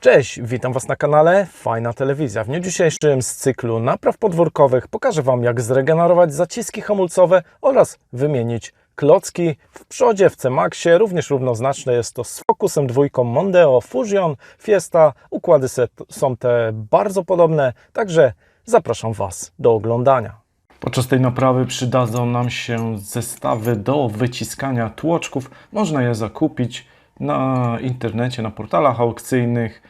Cześć, witam Was na kanale Fajna Telewizja. W dniu dzisiejszym z cyklu napraw podwórkowych pokażę Wam jak zregenerować zaciski hamulcowe oraz wymienić klocki w przodzie w C-Maxie. Również równoznaczne jest to z Focusem dwójką Mondeo, Fusion, Fiesta. Układy są te bardzo podobne, także zapraszam Was do oglądania. Podczas tej naprawy przydadzą nam się zestawy do wyciskania tłoczków. Można je zakupić na internecie, na portalach aukcyjnych.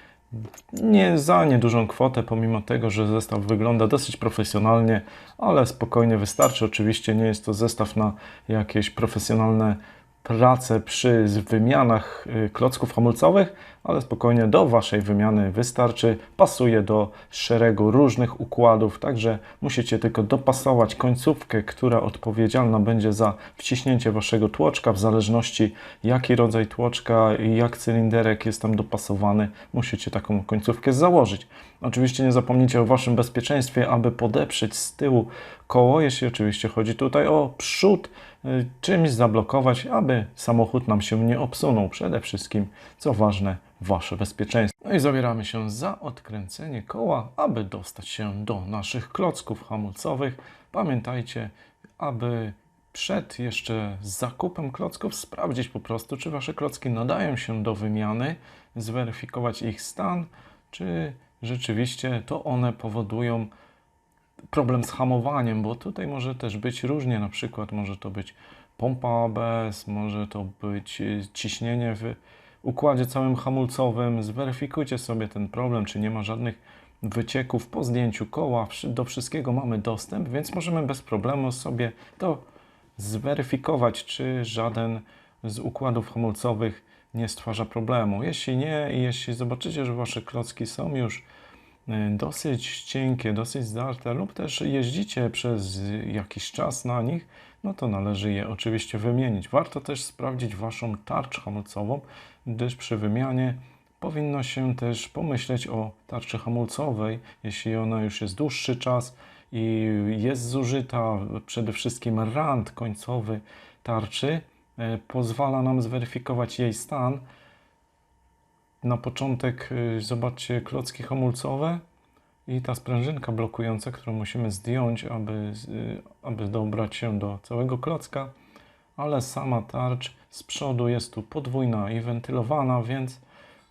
Nie za niedużą kwotę, pomimo tego, że zestaw wygląda dosyć profesjonalnie, ale spokojnie wystarczy. Oczywiście nie jest to zestaw na jakieś profesjonalne prace przy wymianach y, klocków hamulcowych, ale spokojnie do Waszej wymiany wystarczy. Pasuje do szeregu różnych układów, także musicie tylko dopasować końcówkę, która odpowiedzialna będzie za wciśnięcie Waszego tłoczka, w zależności jaki rodzaj tłoczka i jak cylinderek jest tam dopasowany, musicie taką końcówkę założyć. Oczywiście nie zapomnijcie o Waszym bezpieczeństwie, aby podeprzeć z tyłu koło, jeśli oczywiście chodzi tutaj o przód, czymś zablokować, aby samochód nam się nie obsunął. Przede wszystkim, co ważne, Wasze bezpieczeństwo. No i zabieramy się za odkręcenie koła, aby dostać się do naszych klocków hamulcowych. Pamiętajcie, aby przed jeszcze zakupem klocków sprawdzić po prostu, czy Wasze klocki nadają się do wymiany, zweryfikować ich stan, czy rzeczywiście to one powodują problem z hamowaniem, bo tutaj może też być różnie, na przykład może to być pompa ABS, może to być y, ciśnienie w układzie całym hamulcowym. Zweryfikujcie sobie ten problem, czy nie ma żadnych wycieków po zdjęciu koła. Do wszystkiego mamy dostęp, więc możemy bez problemu sobie to zweryfikować, czy żaden z układów hamulcowych nie stwarza problemu. Jeśli nie i jeśli zobaczycie, że Wasze klocki są już dosyć cienkie, dosyć zdarte lub też jeździcie przez jakiś czas na nich, no to należy je oczywiście wymienić. Warto też sprawdzić Waszą tarczę hamulcową, gdyż przy wymianie powinno się też pomyśleć o tarczy hamulcowej, jeśli ona już jest dłuższy czas i jest zużyta, przede wszystkim rand końcowy tarczy e, pozwala nam zweryfikować jej stan. Na początek e, zobaczcie klocki hamulcowe i ta sprężynka blokująca, którą musimy zdjąć, aby, aby dobrać się do całego klocka, ale sama tarcz z przodu jest tu podwójna i wentylowana, więc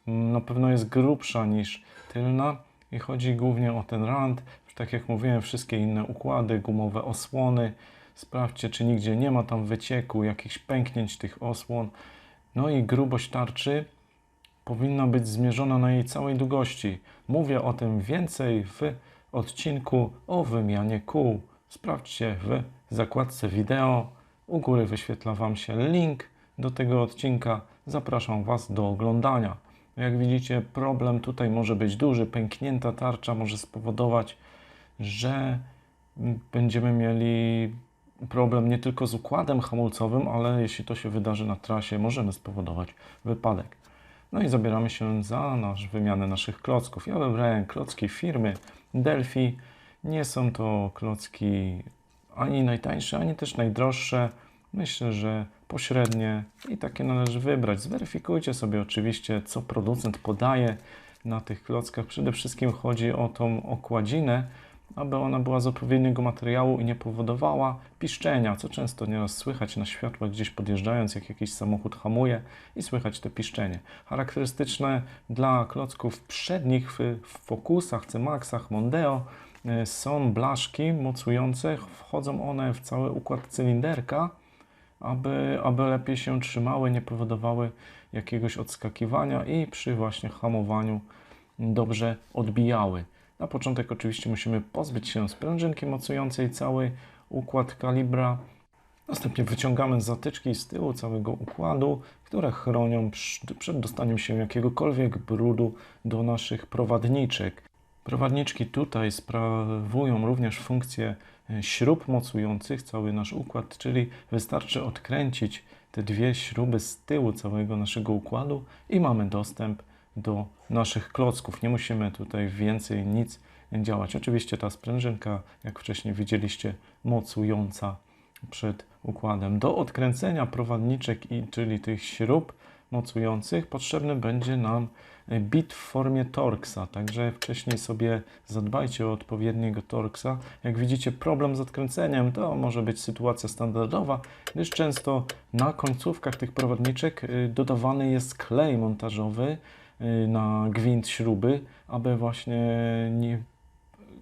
na pewno jest grubsza niż tylna i chodzi głównie o ten rand. Tak jak mówiłem, wszystkie inne układy, gumowe osłony. Sprawdźcie, czy nigdzie nie ma tam wycieku, jakichś pęknięć tych osłon. No i grubość tarczy powinna być zmierzona na jej całej długości. Mówię o tym więcej w odcinku o wymianie kół. Sprawdźcie w zakładce wideo. U góry wyświetla Wam się link do tego odcinka. Zapraszam Was do oglądania. Jak widzicie, problem tutaj może być duży. Pęknięta tarcza może spowodować, że będziemy mieli problem nie tylko z układem hamulcowym, ale jeśli to się wydarzy na trasie, możemy spowodować wypadek. No i zabieramy się za nasz, wymianę naszych klocków. Ja wybrałem klocki firmy Delphi. Nie są to klocki ani najtańsze, ani też najdroższe. Myślę, że pośrednie i takie należy wybrać. Zweryfikujcie sobie oczywiście, co producent podaje na tych klockach. Przede wszystkim chodzi o tą okładzinę, aby ona była z odpowiedniego materiału i nie powodowała piszczenia, co często nieraz słychać na światłach gdzieś podjeżdżając, jak jakiś samochód hamuje i słychać te piszczenie. Charakterystyczne dla klocków przednich w Focusach, C-Maxach, Mondeo e, są blaszki mocujące, wchodzą one w cały układ cylinderka, aby, aby lepiej się trzymały, nie powodowały jakiegoś odskakiwania i przy właśnie hamowaniu dobrze odbijały. Na początek oczywiście musimy pozbyć się sprężynki mocującej cały układ kalibra. Następnie wyciągamy zatyczki z tyłu całego układu, które chronią przed dostaniem się jakiegokolwiek brudu do naszych prowadniczek. Prowadniczki tutaj sprawują również funkcję e, śrub mocujących cały nasz układ, czyli wystarczy odkręcić te dwie śruby z tyłu całego naszego układu i mamy dostęp do naszych klocków. Nie musimy tutaj więcej nic działać. Oczywiście ta sprężynka, jak wcześniej widzieliście, mocująca przed układem. Do odkręcenia prowadniczek, i, czyli tych śrub, mocujących potrzebny będzie nam bit w formie Torxa, także wcześniej sobie zadbajcie o odpowiedniego Torxa. Jak widzicie problem z odkręceniem to może być sytuacja standardowa, gdyż często na końcówkach tych prowadniczek y, dodawany jest klej montażowy na gwint śruby, aby właśnie nie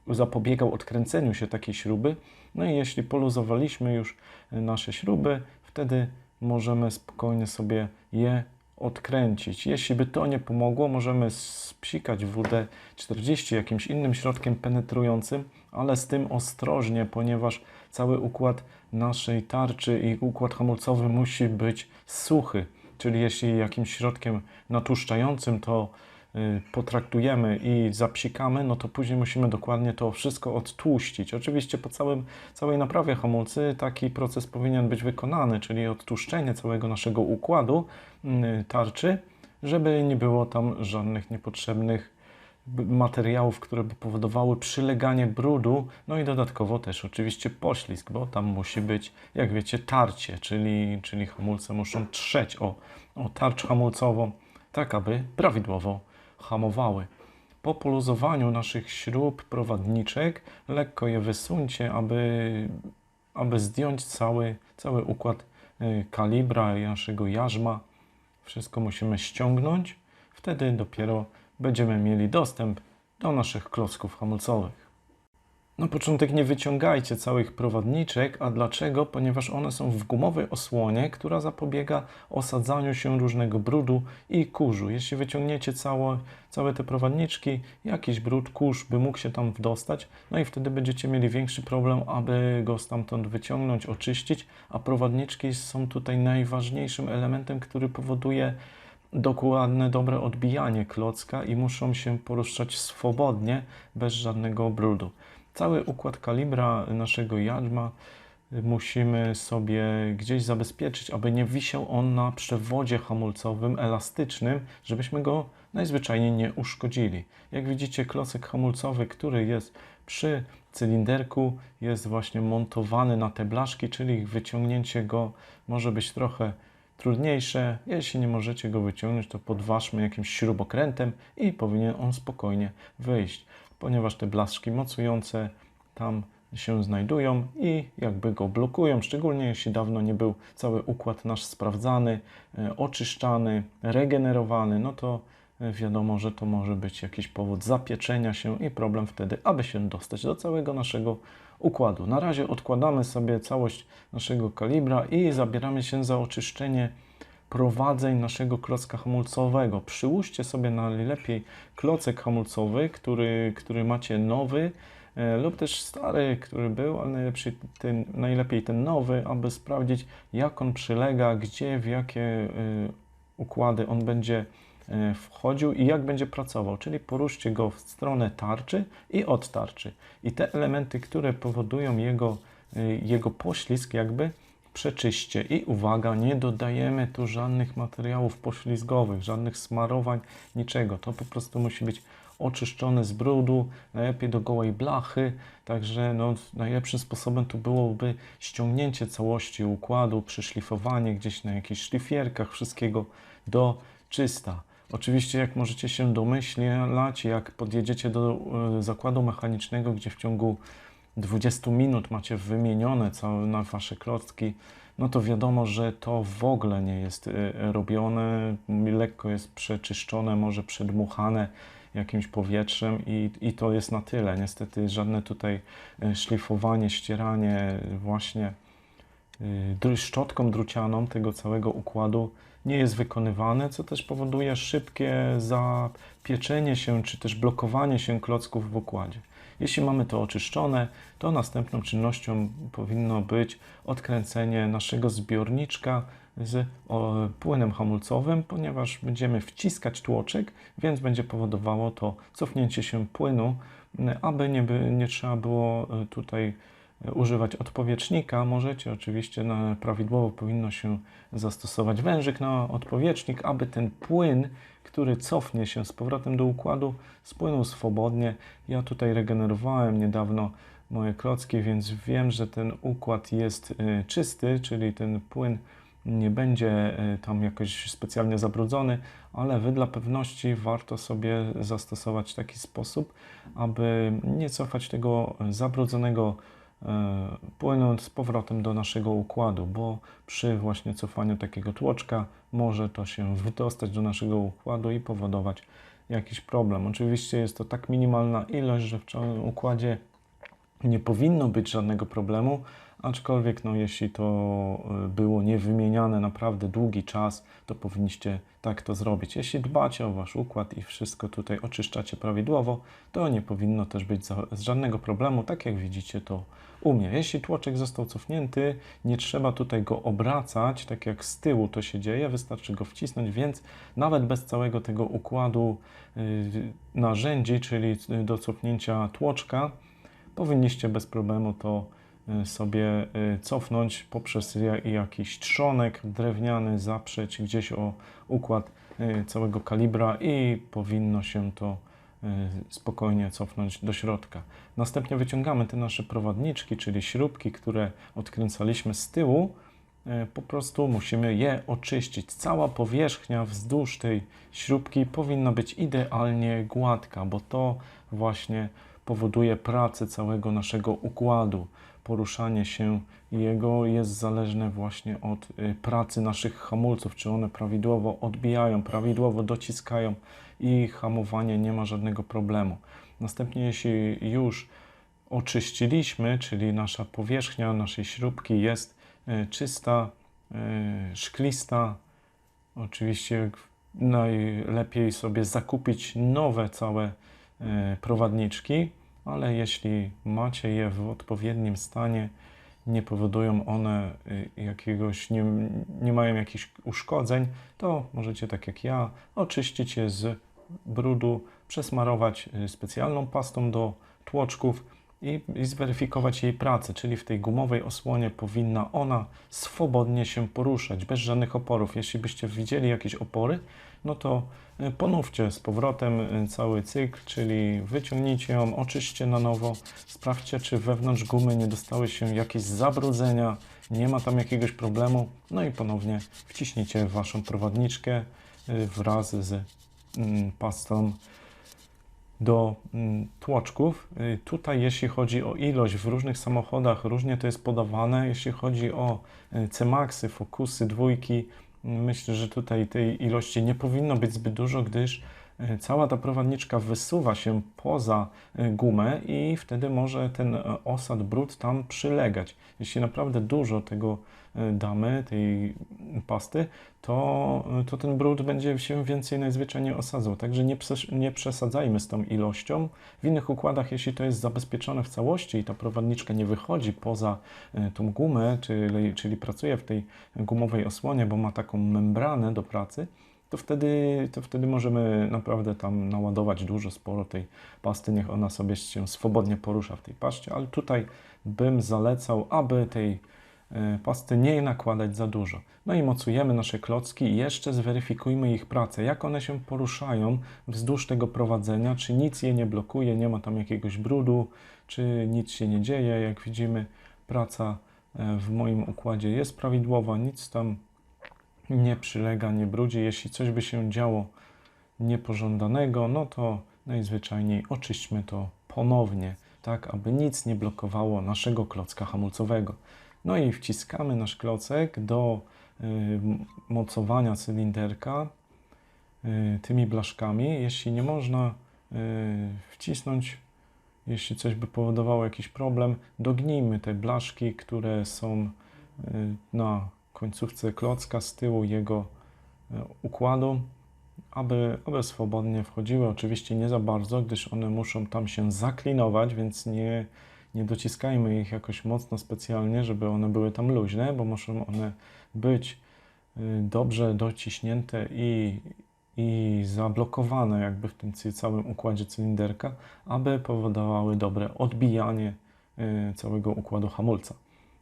zapobiegał odkręceniu się takiej śruby. No i jeśli poluzowaliśmy już nasze śruby, wtedy możemy spokojnie sobie je odkręcić. Jeśli by to nie pomogło, możemy spsikać WD-40 jakimś innym środkiem penetrującym, ale z tym ostrożnie, ponieważ cały układ naszej tarczy i układ hamulcowy musi być suchy. Czyli jeśli jakimś środkiem natłuszczającym to y, potraktujemy i zapsikamy, no to później musimy dokładnie to wszystko odtłuścić. Oczywiście po całym, całej naprawie hamulcy taki proces powinien być wykonany, czyli odtłuszczenie całego naszego układu y, tarczy, żeby nie było tam żadnych niepotrzebnych materiałów, które by powodowały przyleganie brudu, no i dodatkowo też oczywiście poślizg, bo tam musi być, jak wiecie, tarcie, czyli, czyli hamulce muszą trzeć o, o tarcz hamulcową, tak aby prawidłowo hamowały. Po poluzowaniu naszych śrub prowadniczek lekko je wysuńcie, aby, aby zdjąć cały, cały układ y, kalibra i naszego jarzma. Wszystko musimy ściągnąć, wtedy dopiero będziemy mieli dostęp do naszych klocków hamulcowych. Na początek nie wyciągajcie całych prowadniczek, a dlaczego? Ponieważ one są w gumowej osłonie, która zapobiega osadzaniu się różnego brudu i kurzu. Jeśli wyciągniecie całe, całe te prowadniczki, jakiś brud, kurz by mógł się tam dostać, no i wtedy będziecie mieli większy problem, aby go stamtąd wyciągnąć, oczyścić, a prowadniczki są tutaj najważniejszym elementem, który powoduje dokładne, dobre odbijanie klocka i muszą się poruszać swobodnie, bez żadnego brudu. Cały układ kalibra naszego jarzma musimy sobie gdzieś zabezpieczyć, aby nie wisiał on na przewodzie hamulcowym elastycznym, żebyśmy go najzwyczajniej nie uszkodzili. Jak widzicie, klocek hamulcowy, który jest przy cylinderku, jest właśnie montowany na te blaszki, czyli wyciągnięcie go może być trochę trudniejsze. Jeśli nie możecie go wyciągnąć, to podważmy jakimś śrubokrętem i powinien on spokojnie wyjść, ponieważ te blaszki mocujące tam się znajdują i jakby go blokują, szczególnie jeśli dawno nie był cały układ nasz sprawdzany, e, oczyszczany, regenerowany, no to wiadomo, że to może być jakiś powód zapieczenia się i problem wtedy, aby się dostać do całego naszego układu. Na razie odkładamy sobie całość naszego kalibra i zabieramy się za oczyszczenie prowadzeń naszego klocka hamulcowego. Przyłóżcie sobie najlepiej klocek hamulcowy, który, który macie nowy, e, lub też stary, który był, ale ten, najlepiej ten nowy, aby sprawdzić, jak on przylega, gdzie, w jakie y, układy on będzie e, wchodził i jak będzie pracował. Czyli poruszcie go w stronę tarczy i od tarczy. I te elementy, które powodują jego, y, jego poślizg, jakby przeczyście. I uwaga, nie dodajemy tu żadnych materiałów poślizgowych, żadnych smarowań, niczego. To po prostu musi być oczyszczone z brudu, najlepiej do gołej blachy. Także no, najlepszym sposobem tu byłoby ściągnięcie całości układu, przyszlifowanie gdzieś na jakichś szlifierkach, wszystkiego do czysta. Oczywiście, jak możecie się domyślać, jak podjedziecie do e, zakładu mechanicznego, gdzie w ciągu 20 minut macie wymienione całe na wasze klocki, no to wiadomo, że to w ogóle nie jest y, robione, lekko jest przeczyszczone, może przedmuchane jakimś powietrzem i, i to jest na tyle. Niestety żadne tutaj y, szlifowanie, ścieranie właśnie szczotką drucianą tego całego układu nie jest wykonywane, co też powoduje szybkie zapieczenie się czy też blokowanie się klocków w układzie. Jeśli mamy to oczyszczone, to następną czynnością powinno być odkręcenie naszego zbiorniczka z płynem hamulcowym, ponieważ będziemy wciskać tłoczek, więc będzie powodowało to cofnięcie się płynu, aby nie, by, nie trzeba było e, tutaj używać odpowietrznika. Możecie oczywiście na prawidłowo powinno się zastosować wężyk na odpowietrznik, aby ten płyn, który cofnie się z powrotem do układu, spłynął swobodnie. Ja tutaj regenerowałem niedawno moje klocki, więc wiem, że ten układ jest y, czysty, czyli ten płyn nie będzie y, tam jakoś specjalnie zabrudzony, ale Wy dla pewności warto sobie zastosować taki sposób, aby nie cofać tego zabrudzonego e, płynu z powrotem do naszego układu, bo przy właśnie cofaniu takiego tłoczka może to się wydostać do naszego układu i powodować jakiś problem. Oczywiście jest to tak minimalna ilość, że w całym układzie nie powinno być żadnego problemu, aczkolwiek no, jeśli to y, było niewymieniane naprawdę długi czas, to powinniście tak to zrobić. Jeśli dbacie o Wasz układ i wszystko tutaj oczyszczacie prawidłowo, to nie powinno też być za, żadnego problemu, tak jak widzicie to u mnie. Jeśli tłoczek został cofnięty, nie trzeba tutaj go obracać, tak jak z tyłu to się dzieje, wystarczy go wcisnąć, więc nawet bez całego tego układu y, narzędzi, czyli do cofnięcia tłoczka, powinniście bez problemu to sobie y, cofnąć poprzez ja- jakiś trzonek drewniany, zaprzeć gdzieś o układ y, całego kalibra i powinno się to spokojnie cofnąć do środka. Następnie wyciągamy te nasze prowadniczki, czyli śrubki, które odkręcaliśmy z tyłu. Po prostu musimy je oczyścić. Cała powierzchnia wzdłuż tej śrubki powinna być idealnie gładka, bo to właśnie powoduje pracę całego naszego układu. Poruszanie się jego jest zależne właśnie od y, pracy naszych hamulców, czy one prawidłowo odbijają, prawidłowo dociskają i hamowanie nie ma żadnego problemu. Następnie, jeśli już oczyściliśmy, czyli nasza powierzchnia naszej śrubki jest y, czysta, y, szklista, oczywiście najlepiej sobie zakupić nowe całe prowadniczki, ale jeśli macie je w odpowiednim stanie, nie powodują one y, jakiegoś, nie, nie mają jakichś uszkodzeń, to możecie tak jak ja oczyścić je z brudu, przesmarować y, specjalną pastą do tłoczków i, i zweryfikować jej pracę, czyli w tej gumowej osłonie powinna ona swobodnie się poruszać, bez żadnych oporów. Jeśli byście widzieli jakieś opory, no to y, ponówcie z powrotem y, cały cykl, czyli wyciągnijcie ją, oczyście na nowo, sprawdźcie, czy wewnątrz gumy nie dostały się jakieś zabrudzenia, nie ma tam jakiegoś problemu, no i ponownie wciśnijcie waszą prowadniczkę y, wraz z mm, pastą do mm, tłoczków. Y, Tutaj, jeśli chodzi o ilość, w różnych samochodach różnie to jest podawane. Jeśli chodzi o y, C-Maxy, Focusy, dwójki, y, myślę, że tutaj tej ilości nie powinno być zbyt dużo, gdyż cała ta prowadniczka wysuwa się poza y, gumę i wtedy może ten e, osad, brud tam przylegać. Jeśli naprawdę dużo tego damy, tej pasty, to, to ten brud będzie się więcej najzwyczajniej osadzał. Także nie, nie przesadzajmy z tą ilością. W innych układach, jeśli to jest zabezpieczone w całości i ta prowadniczka nie wychodzi poza tą gumę, czyli, czyli pracuje w tej gumowej osłonie, bo ma taką membranę do pracy, to wtedy, to wtedy możemy naprawdę tam naładować dużo, sporo tej pasty, niech ona sobie się swobodnie porusza w tej paście, ale tutaj bym zalecał, aby tej e, pasty nie nakładać za dużo. No i mocujemy nasze klocki i jeszcze zweryfikujmy ich pracę, jak one się poruszają wzdłuż tego prowadzenia, czy nic je nie blokuje, nie ma tam jakiegoś brudu, czy nic się nie dzieje. Jak widzimy, praca e, w moim układzie jest prawidłowa, nic tam nie przylega, nie brudzi. Jeśli coś by się działo niepożądanego, no to najzwyczajniej oczyśćmy to ponownie, tak aby nic nie blokowało naszego klocka hamulcowego. No i wciskamy nasz klocek do y, mocowania cylinderka y, tymi blaszkami. Jeśli nie można y, wcisnąć, jeśli coś by powodowało jakiś problem, dognijmy te blaszki, które są y, na końcówce klocka z tyłu jego e, układu, aby, aby swobodnie wchodziły. Oczywiście nie za bardzo, gdyż one muszą tam się zaklinować, więc nie, nie dociskajmy ich jakoś mocno specjalnie, żeby one były tam luźne, bo muszą one być y, dobrze dociśnięte i, i zablokowane jakby w tym całym układzie cylinderka, aby powodowały dobre odbijanie y, całego układu hamulca.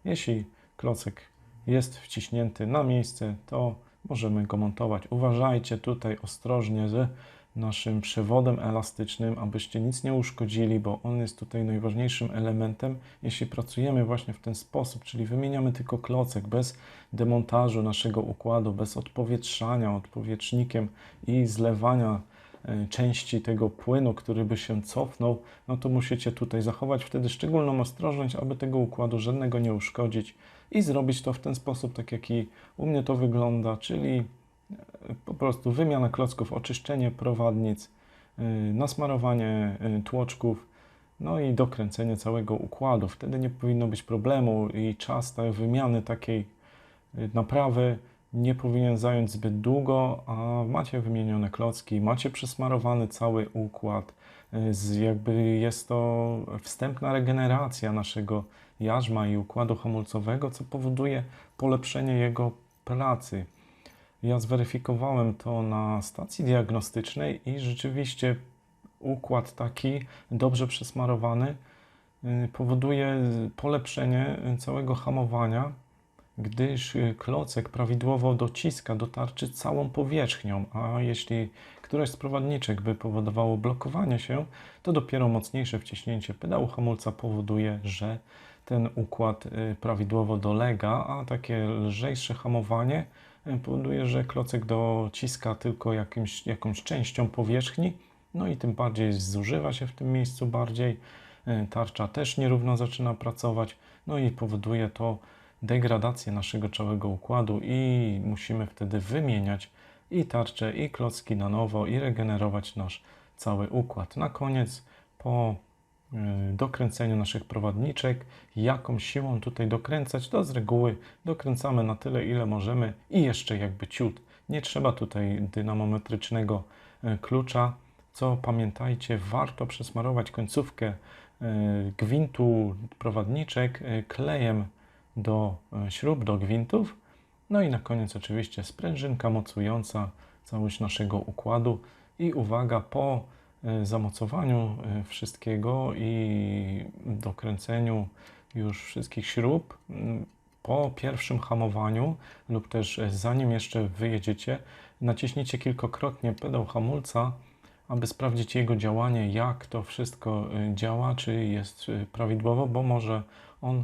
Jeśli klocek jest wciśnięty na miejsce, to możemy go montować. Uważajcie tutaj ostrożnie z naszym przewodem elastycznym, abyście nic nie uszkodzili, bo on jest tutaj najważniejszym elementem, jeśli pracujemy właśnie w ten sposób, czyli wymieniamy tylko klocek bez demontażu naszego układu, bez odpowietrzania odpowietrznikiem i zlewania części tego płynu, który by się cofnął, no to musicie tutaj zachować wtedy szczególną ostrożność, aby tego układu żadnego nie uszkodzić i zrobić to w ten sposób, tak jak i u mnie to wygląda, czyli po prostu wymiana klocków, oczyszczenie prowadnic, y, nasmarowanie tłoczków, no i dokręcenie całego układu. Wtedy nie powinno być problemu i czas tej wymiany takiej naprawy nie powinien zająć zbyt długo, a macie wymienione klocki, macie przesmarowany cały układ, jakby jest to wstępna regeneracja naszego jarzma i układu hamulcowego, co powoduje polepszenie jego pracy. Ja zweryfikowałem to na stacji diagnostycznej i rzeczywiście układ taki dobrze przesmarowany y, powoduje polepszenie całego hamowania, gdyż klocek prawidłowo dociska do tarczy całą powierzchnią, a jeśli któreś z prowadniczek by powodowało blokowanie się, to dopiero mocniejsze wciśnięcie pedału hamulca powoduje, że ten układ y, prawidłowo dolega, a takie lżejsze hamowanie powoduje, że klocek dociska tylko jakimś, jakąś częścią powierzchni, no i tym bardziej zużywa się w tym miejscu bardziej. Tarcza też nierówno zaczyna pracować, no i powoduje to degradację naszego całego układu i musimy wtedy wymieniać i tarczę, i klocki na nowo i regenerować nasz cały układ. Na koniec po Y, dokręceniu naszych prowadniczek, jaką siłą tutaj dokręcać, to z reguły dokręcamy na tyle, ile możemy i jeszcze jakby ciut. Nie trzeba tutaj dynamometrycznego y, klucza, co pamiętajcie, warto przesmarować końcówkę y, gwintu prowadniczek klejem do śrub, do gwintów. No i na koniec oczywiście sprężynka mocująca całość naszego układu i uwaga, po E, zamocowaniu e, wszystkiego i dokręceniu już wszystkich śrub po pierwszym hamowaniu lub też e, zanim jeszcze wyjedziecie, naciśnijcie kilkakrotnie pedał hamulca, aby sprawdzić jego działanie, jak to wszystko działa, czy jest prawidłowo, bo może on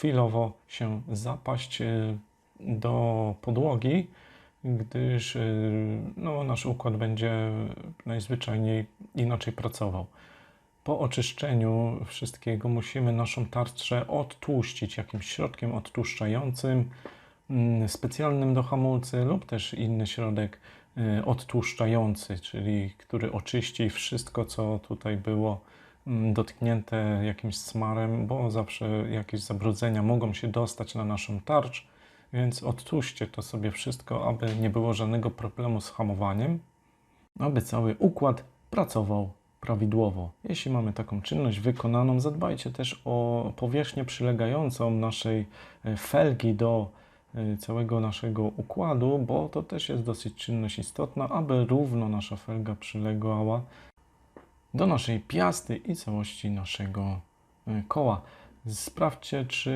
chwilowo się zapaść do podłogi, gdyż y, no, nasz układ będzie najzwyczajniej inaczej pracował. Po oczyszczeniu wszystkiego musimy naszą tarczę odtłuścić jakimś środkiem odtłuszczającym, mm, specjalnym do hamulcy lub też inny środek y, odtłuszczający, czyli który oczyści wszystko, co tutaj było dotknięte jakimś smarem, bo zawsze jakieś zabrudzenia mogą się dostać na naszą tarcz więc odtłuszcie to sobie wszystko, aby nie było żadnego problemu z hamowaniem, aby cały układ pracował prawidłowo. Jeśli mamy taką czynność wykonaną, zadbajcie też o powierzchnię przylegającą naszej e, felgi do e, całego naszego układu, bo to też jest dosyć czynność istotna, aby równo nasza felga przylegała do naszej piasty i całości naszego e, koła. Sprawdźcie, czy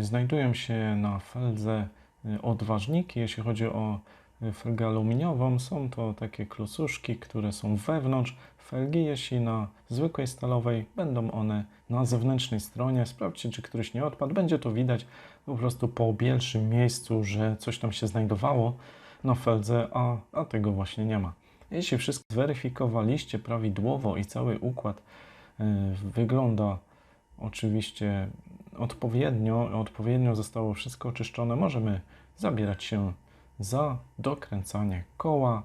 znajdują się na feldze y, odważniki. Jeśli chodzi o y, felgę aluminiową, są to takie klocuszki, które są wewnątrz felgi. Jeśli na zwykłej stalowej, będą one na zewnętrznej stronie. Sprawdźcie, czy któryś nie odpadł. Będzie to widać po prostu po bielszym miejscu, że coś tam się znajdowało na feldze, a, a tego właśnie nie ma. Jeśli wszystko zweryfikowaliście prawidłowo i cały układ y, wygląda oczywiście odpowiednio, odpowiednio zostało wszystko oczyszczone, możemy zabierać się za dokręcanie koła,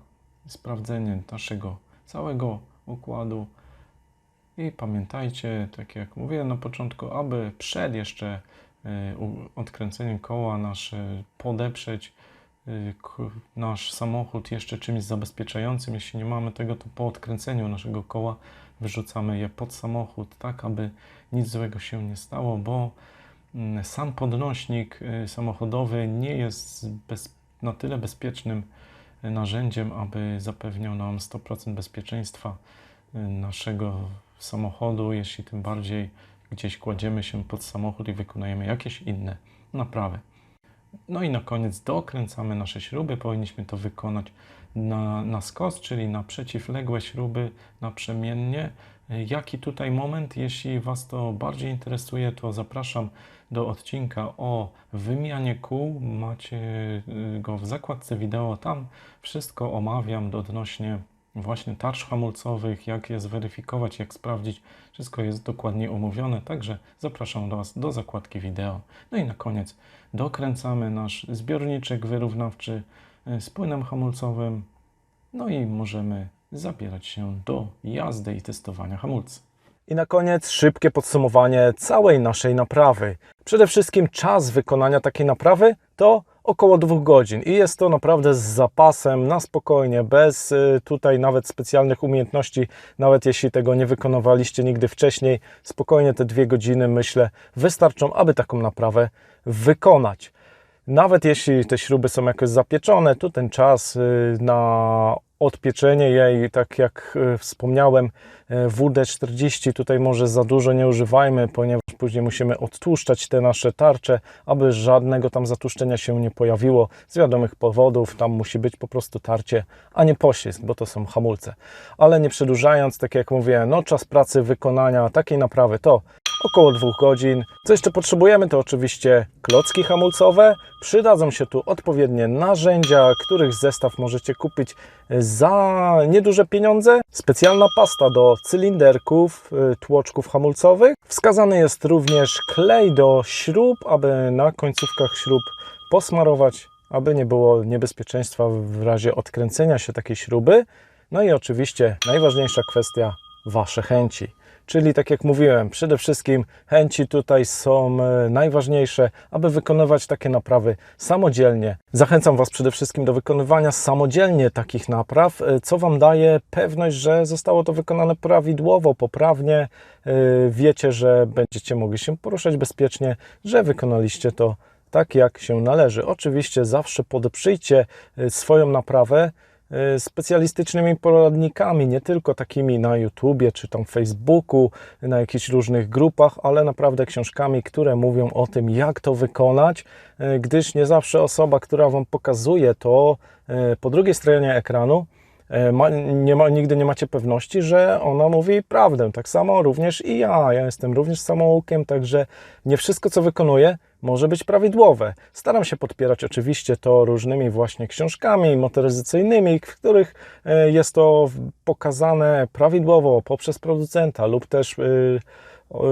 sprawdzenie naszego całego układu. I pamiętajcie, tak jak mówiłem na początku, aby przed jeszcze e, odkręceniem koła nasze podeprzeć nasz samochód jeszcze czymś zabezpieczającym. Jeśli nie mamy tego, to po odkręceniu naszego koła wyrzucamy je pod samochód, tak aby nic złego się nie stało, bo mm, sam podnośnik y, samochodowy nie jest bez, na tyle bezpiecznym y, narzędziem, aby zapewniał nam 100% bezpieczeństwa y, naszego samochodu, jeśli tym bardziej gdzieś kładziemy się pod samochód i wykonujemy jakieś inne naprawy. No i na koniec dokręcamy nasze śruby. Powinniśmy to wykonać na, na skos, czyli na przeciwległe śruby naprzemiennie. Jaki tutaj moment? Jeśli Was to bardziej interesuje, to zapraszam do odcinka o wymianie kół. Macie y, go w zakładce wideo. Tam wszystko omawiam odnośnie właśnie tarcz hamulcowych, jak je zweryfikować, jak sprawdzić. Wszystko jest dokładnie omówione, także zapraszam Was do zakładki wideo. No i na koniec dokręcamy nasz zbiorniczek wyrównawczy y, z płynem hamulcowym. No i możemy zabierać się do jazdy i testowania hamulca. I na koniec szybkie podsumowanie całej naszej naprawy. Przede wszystkim czas wykonania takiej naprawy to około dwóch godzin i jest to naprawdę z zapasem, na spokojnie, bez y, tutaj nawet specjalnych umiejętności, nawet jeśli tego nie wykonywaliście nigdy wcześniej, spokojnie te dwie godziny myślę wystarczą, aby taką naprawę wykonać. Nawet jeśli te śruby są jakoś zapieczone, to ten czas y, na odpieczenie jej, tak jak y, wspomniałem, y, WD-40 tutaj może za dużo nie używajmy, ponieważ później musimy odtłuszczać te nasze tarcze, aby żadnego tam zatłuszczenia się nie pojawiło z wiadomych powodów. Tam musi być po prostu tarcie, a nie poślizg, bo to są hamulce. Ale nie przedłużając, tak jak mówię, no czas pracy wykonania takiej naprawy to około dwóch godzin. Co jeszcze potrzebujemy, to oczywiście klocki hamulcowe. Przydadzą się tu odpowiednie narzędzia, których zestaw możecie kupić za nieduże pieniądze. Specjalna pasta do cylinderków, y, tłoczków hamulcowych. Wskazany jest również klej do śrub, aby na końcówkach śrub posmarować, aby nie było niebezpieczeństwa w razie odkręcenia się takiej śruby. No i oczywiście najważniejsza kwestia Wasze chęci. Czyli tak jak mówiłem, przede wszystkim chęci tutaj są e, najważniejsze, aby wykonywać takie naprawy samodzielnie. Zachęcam Was przede wszystkim do wykonywania samodzielnie takich napraw, e, co Wam daje pewność, że zostało to wykonane prawidłowo, poprawnie. E, Wiecie, że będziecie mogli się poruszać bezpiecznie, że wykonaliście to tak, jak się należy. Oczywiście zawsze podeprzyjcie swoją naprawę specjalistycznymi poradnikami, nie tylko takimi na YouTubie czy tam Facebooku, na jakichś różnych grupach, ale naprawdę książkami, które mówią o tym, jak to wykonać, e, gdyż nie zawsze osoba, która Wam pokazuje to e, po drugiej stronie ekranu, ma, nie ma, nigdy nie macie pewności, że ona mówi prawdę. Tak samo również i ja. Ja jestem również samoukiem, także nie wszystko, co wykonuję, może być prawidłowe. Staram się podpierać oczywiście to różnymi właśnie książkami motoryzacyjnymi, w których e, jest to pokazane prawidłowo poprzez producenta lub też e,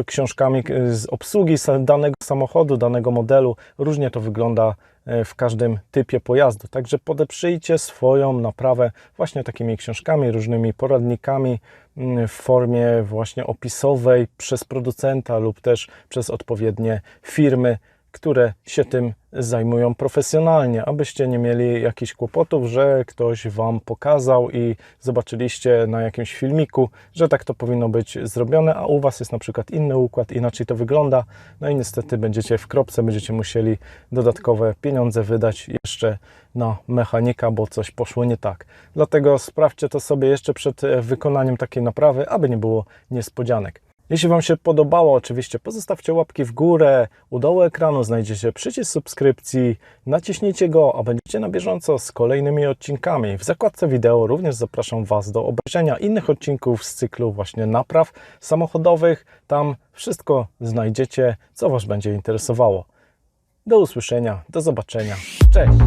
książkami z obsługi danego samochodu, danego modelu. Różnie to wygląda e, w każdym typie pojazdu. Także podeprzyjcie swoją naprawę właśnie takimi książkami, różnymi poradnikami mm, w formie właśnie opisowej przez producenta lub też przez odpowiednie firmy które się tym zajmują profesjonalnie, abyście nie mieli jakichś kłopotów, że ktoś Wam pokazał i zobaczyliście na jakimś filmiku, że tak to powinno być zrobione, a u Was jest na przykład inny układ, inaczej to wygląda, no i niestety będziecie w kropce, będziecie musieli dodatkowe pieniądze wydać jeszcze na mechanika, bo coś poszło nie tak. Dlatego sprawdźcie to sobie jeszcze przed wykonaniem takiej naprawy, aby nie było niespodzianek. Jeśli Wam się podobało, oczywiście pozostawcie łapki w górę. U dołu ekranu znajdziecie przycisk subskrypcji. Naciśnijcie go, a będziecie na bieżąco z kolejnymi odcinkami. W zakładce wideo również zapraszam Was do obejrzenia innych odcinków z cyklu właśnie napraw samochodowych. Tam wszystko znajdziecie, co Was będzie interesowało. Do usłyszenia, do zobaczenia. Cześć!